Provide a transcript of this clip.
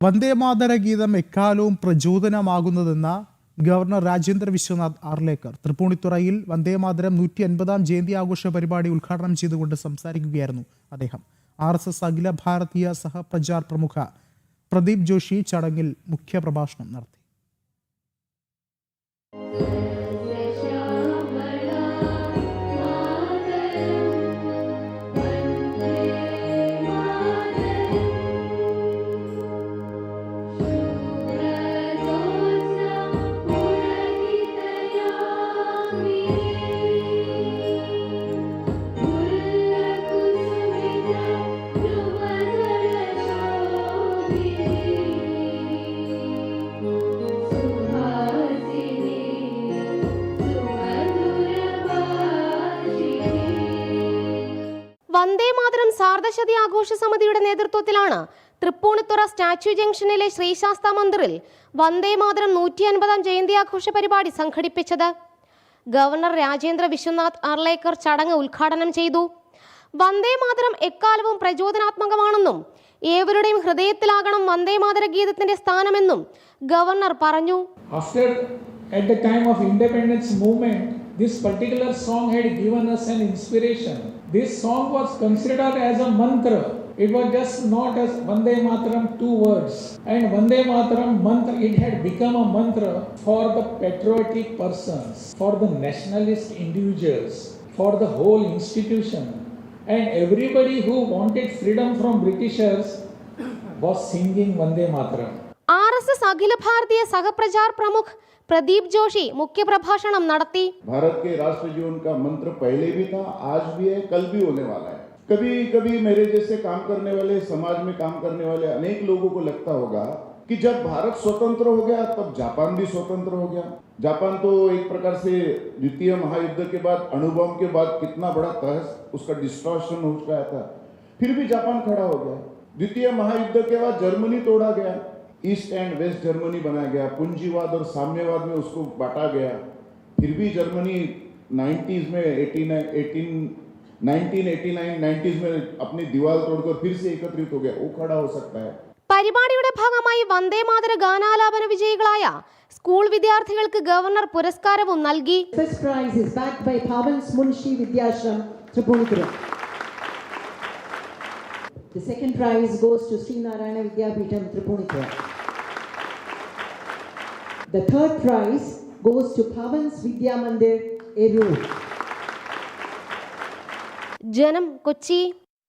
വന്ദേമാതര ഗീതം എക്കാലവും പ്രചോദനമാകുന്നതെന്ന ഗവർണർ രാജേന്ദ്ര വിശ്വനാഥ് ആർലേക്കർ തൃപ്പൂണിത്തുറയിൽ വന്ദേമാതരം നൂറ്റി അൻപതാം ജയന്തി ആഘോഷ പരിപാടി ഉദ്ഘാടനം ചെയ്തുകൊണ്ട് സംസാരിക്കുകയായിരുന്നു അദ്ദേഹം. ആർ എസ് എസ് അഖില ഭാരതീയ സഹപ്രചാർ പ്രമുഖ പ്രദീപ് ജോഷി ചടങ്ങിൽ മുഖ്യപ്രഭാഷണം നടത്തി. വന്ദേമാതരം സാർദശതി ആഘോഷ സമിതിയുടെ നേതൃത്വത്തിലാണ് തൃപ്പൂണിത്തുറ സ്റ്റാച്യു ജംഗ്ഷനിലെ ശ്രീശാസ്ത മന്ദിറിൽ വന്ദേമാതരം നൂറ്റി അൻപതാം ജയന്തി ആഘോഷ പരിപാടി സംഘടിപ്പിച്ചത്. ഗവർണർ രാജേന്ദ്ര വിശ്വനാഥ് അർലേക്കർ ചടങ്ങ് ഉദ്ഘാടനം ചെയ്തു. വന്ദേമാതരം എക്കാലവും പ്രചോദനാത്മകമാണെന്നും ഏവരുടെയും ഹൃദയത്തിലാകണം വന്ദേമാതര ഗീതത്തിന്റെ സ്ഥാനമെന്നും ഗവർണർ പറഞ്ഞു After, at the time of independence movement, this particular song had given us an inspiration. This song was considered as a mantra. It was just not as Vande Mataram two words. And Vande Mataram mantra, it had become a mantra for the patriotic persons, for the nationalist individuals, for the whole institution. And everybody who wanted freedom from Britishers was singing Vande Mataram. R S S Akhil Bharatiya Sahprachar Pramukh Pradeep Joshi മുഖ്യപ്രഭാഷണം നടത്തി भारत के राष्ट्र जीवन का मंत्र पहले भी था आज भी है कल भी होने वाला है कभी कभी मेरे जैसे काम करने वाले समाज में काम करने वाले अनेक लोगों को लगता होगा कि जब भारत स्वतंत्र हो गया, तब जापान भी स्वतंत्र हो गया। जापान तो एक प्रकार से द्वितीय महायुद्ध के बाद अणुबम के बाद कितना बड़ा तहस, उसका डिस्ट्रॉशन हो गया था। फिर भी जापान खड़ा हो गया। द्वितीय महायुद्ध के बाद जर्मनी तोड़ा गया। ईस्ट एंड वेस्ट जर्मनी बनाया गया। पूंजीवाद और साम्यवाद में उसको बांटा गया। फिर भी जर्मनी 90s में 89 18 1989 90s में अपनी दीवार तोड़कर फिर से एकत्रित हो गया। वो खड़ा हो सकता है। പരിപാടിയുടെ ഭാഗമായി വന്ദേ മാതര ഗാനാലാപന വിജയികളായ സ്കൂൾ വിദ്യാർത്ഥികൾക്ക് ഗവർണർ പുരസ്കാരവും നൽകി. The second prize goes to Sri Narayana Vidyapitham, Tripunitra. The third prize goes to Pavans Vidya Mandir, Erur. ജനം കൊച്ചി